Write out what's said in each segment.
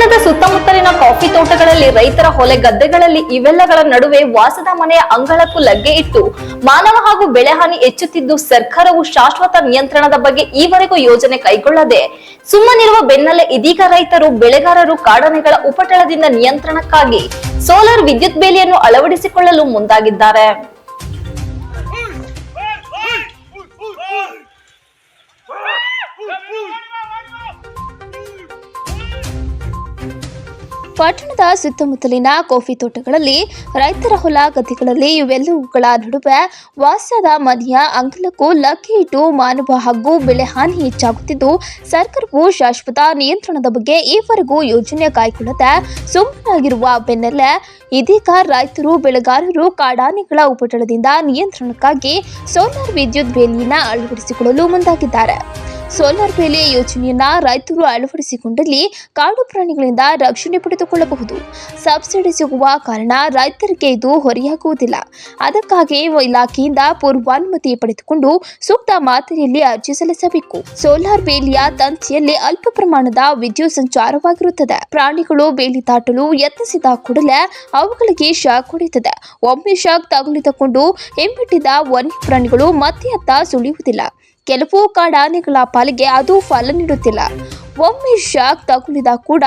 ಪಟ್ಟಣದ ಸುತ್ತಮುತ್ತಲಿನ ಕಾಫಿ ತೋಟಗಳಲ್ಲಿ ರೈತರ ಹೊಲೆ ಗದ್ದೆಗಳಲ್ಲಿ ಇವೆಲ್ಲಗಳ ನಡುವೆ ವಾಸದ ಮನೆಯ ಅಂಗಳಕ್ಕೂ ಲಗ್ಗೆ ಇಟ್ಟು ಮಾನವ ಹಾಗೂ ಬೆಳೆಹಾನಿ ಹೆಚ್ಚುತ್ತಿದ್ದು ಸರ್ಕಾರವು ಶಾಶ್ವತ ನಿಯಂತ್ರಣದ ಬಗ್ಗೆ ಈವರೆಗೂ ಯೋಜನೆ ಕೈಗೊಳ್ಳದೆ ಸುಮ್ಮನಿರುವ ಬೆನ್ನಲ್ಲೇ ಇದೀಗ ರೈತರು ಬೆಳೆಗಾರರು ಕಾಡನೆಗಳ ಉಪಟಳದಿಂದ ನಿಯಂತ್ರಣಕ್ಕಾಗಿ ಸೋಲಾರ್ ವಿದ್ಯುತ್ ಬೇಲಿಯನ್ನು ಅಳವಡಿಸಿಕೊಳ್ಳಲು ಮುಂದಾಗಿದ್ದಾರೆ. ಪಟ್ಟಣದ ಸುತ್ತಮುತ್ತಲಿನ ಕಾಫಿ ತೋಟಗಳಲ್ಲಿ ರೈತರ ಹೊಲ ಗದ್ದೆಗಳಲ್ಲಿ ಇವೆಲ್ಲವುಗಳ ನಡುವೆ ವಾಸದ ಮನೆಯ ಅಂಗಲಕ್ಕೂ ಲಕ್ಕಿ ಇಟ್ಟು ಮಾನವ ಹಾಗೂ ಬೆಳೆ ಹಾನಿ ಹೆಚ್ಚಾಗುತ್ತಿದ್ದು, ಸರ್ಕಾರವು ಶಾಶ್ವತ ನಿಯಂತ್ರಣದ ಬಗ್ಗೆ ಈವರೆಗೂ ಯೋಜನೆ ಕೈಗೊಳ್ಳದೆ ಸುಮ್ಮನಾಗಿರುವ ಬೆನ್ನಲ್ಲೇ ಇದೀಗ ರೈತರು, ಬೆಳೆಗಾರರು ಕಾಡಾನೆಗಳ ಉಪಟಳದಿಂದ ನಿಯಂತ್ರಣಕ್ಕಾಗಿ ಸೋಲಾರ್ ವಿದ್ಯುತ್ ಬೇಲಿಯನ್ನ ಅಳವಡಿಸಿಕೊಳ್ಳಲು ಮುಂದಾಗಿದ್ದಾರೆ. ಸೋಲಾರ್ ಬೇಲಿ ಯೋಜನೆಯನ್ನ ರೈತರು ಅಳವಡಿಸಿಕೊಂಡಲ್ಲಿ ಕಾಡು ಪ್ರಾಣಿಗಳಿಂದ ರಕ್ಷಣೆ ಪಡೆದುಕೊಳ್ಳಬಹುದು. ಸಬ್ಸಿಡಿ ಸಿಗುವ ಕಾರಣ ರೈತರಿಗೆ ಇದು ಹೊರೆಯಾಗುವುದಿಲ್ಲ. ಅದಕ್ಕಾಗಿ ಇಲಾಖೆಯಿಂದ ಪೂರ್ವಾನುಮತಿ ಪಡೆದುಕೊಂಡು ಸೂಕ್ತ ಮಾದರಿಯಲ್ಲಿ ಅರ್ಜಿ ಸಲ್ಲಿಸಬೇಕು. ಸೋಲಾರ್ ಬೇಲಿಯ ತಂತಿಯಲ್ಲಿ ಅಲ್ಪ ಪ್ರಮಾಣದ ವಿದ್ಯುತ್ ಸಂಚಾರವಾಗಿರುತ್ತದೆ. ಪ್ರಾಣಿಗಳು ಬೇಲಿ ದಾಟಲು ಯತ್ನಿಸಿದ ಕೂಡಲೇ ಅವುಗಳಿಗೆ ಶಾಕ್ ಹೊಡೆಯುತ್ತದೆ. ಒಮ್ಮೆ ಶಾಕ್ ತಗುಲಿತಕೊಂಡು ಹಿಂಬಿಟ್ಟಿದ ವನ್ಯ ಪ್ರಾಣಿಗಳು ಮತ್ತೆ ಅತ್ತ ಸುಳಿಯುವುದಿಲ್ಲ. ಕೆಲವು ಕಾಡಾನೆಗಳ ಪಾಲಿಗೆ ಅದು ಫಲ ನೀಡುತ್ತಿಲ್ಲ. ಒಮ್ಮೆ ಶಾಕ್ ತಗುಲಿದ ಕೂಡ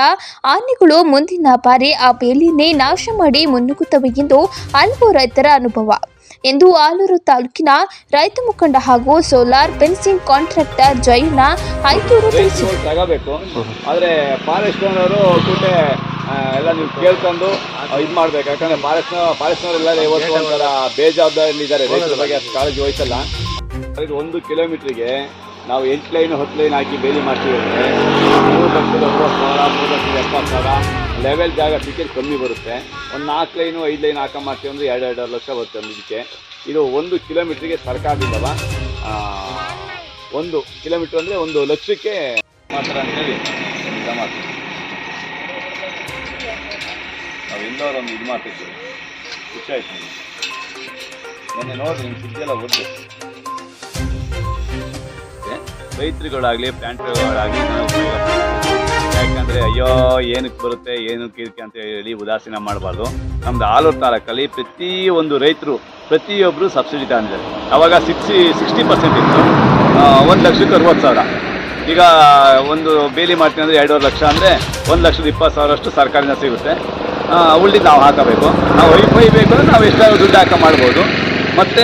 ಆನೆಗಳು ಮುಂದಿನ ಬಾರಿ ಆ ಬೇಲಿನೇ ನಾಶ ಮಾಡಿ ಮುನ್ನುಗ್ಗುತ್ತವೆ ಎಂದು ಹಲವು ರೈತರ ಅನುಭವ. ಎಂದು ಆಲೂರು ತಾಲೂಕಿನ ರೈತ ಮುಖಂಡ ಹಾಗೂ ಸೋಲಾರ್ ಫೆನ್ಸಿಂಗ್ ಕಾಂಟ್ರಾಕ್ಟರ್ ಜೈನ ಐದೂರು ತಗೋಬೇಕು. ಆದರೆ ಫಾರೆಸ್ಟ್ ಓನರು ಕೂಟೆ ಎಲ್ಲ ನೀವು ಕೇಳ್ಕೊಂಡು ಇದು ಮಾಡ್ಬೇಕು. ಯಾಕಂದ್ರೆ ಫಾರೆಸ್ಟ್ ಫಾರೆಸ್ಟ್ನವರೆಲ್ಲ ಇವತ್ತು ಒಂಥರ ಬೇಜವಾಬ್ದಾರಿಲಿದ್ದಾರೆ ರೈತರ ಬಗ್ಗೆ ಕಾಳಜಿ ವಹಿಸಲ್ಲ. ಇದು ಒಂದು ಕಿಲೋಮೀಟ್ರಿಗೆ ನಾವು ಎಂಟು ಲೈನ್, ಹತ್ತು ಲೈನ್ ಹಾಕಿ ಬೇಲಿ ಮಾಡ್ತೀವಿ ಅಂದರೆ ಮೂರು ಲಕ್ಷದ ಅರವತ್ತು ಸಾವಿರ ಮೂರು ಲಕ್ಷದ ಎಪ್ಪತ್ತು ಸಾವಿರ ಲೆವೆಲ್ ಜಾಗ ಸಿಕ್ಕಿದ್ರೆ ಕಮ್ಮಿ ಬರುತ್ತೆ. ಒಂದು ನಾಲ್ಕು ಲೈನು, ಐದು ಲೈನ್ ಹಾಕ ಮಾಡ್ತೀವಿ ಅಂದರೆ ಎರಡು ಎರಡು ಲಕ್ಷ ಬರುತ್ತೆ ಒಂದು ಇದಕ್ಕೆ ಇದು ಒಂದು ಕಿಲೋಮೀಟ್ರಿಗೆ ಸರ್ಕಾರದಿಂದವ? ಒಂದು ಕಿಲೋಮೀಟ್ರ್ ಅಂದರೆ ಒಂದು ಲಕ್ಷಕ್ಕೆ ಮಾತ್ರ ಅಂತೇಳಿ ಇದು ಮಾಡ್ತೀವಿ. ನಾವು ಎಲ್ಲರೂ ಒಂದು ಇದು ಮಾಡ್ತಿದ್ದೀವಿ. ಖುಷಿ ಆಯ್ತು ನೋಡಿ ನಿಮ್ಮ ಓದ್ಬೇಕು. ರೈತರುಗಳಾಗಲಿ ಪ್ಲಾಂಟ್ಗಳಾಗಲಿ ಯಾಕಂದರೆ, ಅಯ್ಯೋ, ಏನಕ್ಕೆ ಬರುತ್ತೆ ಏನಕ್ಕೆ ಇದಕ್ಕೆ ಅಂತ ಹೇಳಿ ಉದಾಸೀನ ಮಾಡಬಾರ್ದು. ನಮ್ದು ಆಲೂರು ತಾಲೂಕಲ್ಲಿ ಒಂದು ರೈತರು ಪ್ರತಿಯೊಬ್ಬರು ಸಬ್ಸಿಡಿ ತಗೊಂಡಿದ್ದಾರೆ. ಅವಾಗ ಸಿಕ್ಸ್ಟಿ ಸಿಕ್ಸ್ಟಿ ಪರ್ಸೆಂಟ್ ಇತ್ತು. ಒಂದು ಲಕ್ಷಕ್ಕೆ ಅರವತ್ತು ಸಾವಿರ. ಈಗ ಒಂದು ಬೇಲಿ ಮಾಡ್ತೀನಿ ಅಂದರೆ ಎರಡೂವರೆ ಲಕ್ಷ ಅಂದರೆ ಒಂದು ಲಕ್ಷದ ಇಪ್ಪತ್ತು ಸಾವಿರಷ್ಟು ಸರ್ಕಾರದಿಂದ ಸಿಗುತ್ತೆ. ಉಳಿದು ನಾವು ಹಾಕಬೇಕು. ನಾವು ವೈಫೈ ಬೇಕು ಅಂದರೆ ನಾವು ಎಷ್ಟಾದರೂ ದುಡ್ಡು ಹಾಕ ಮಾಡ್ಬೋದು. ಮತ್ತು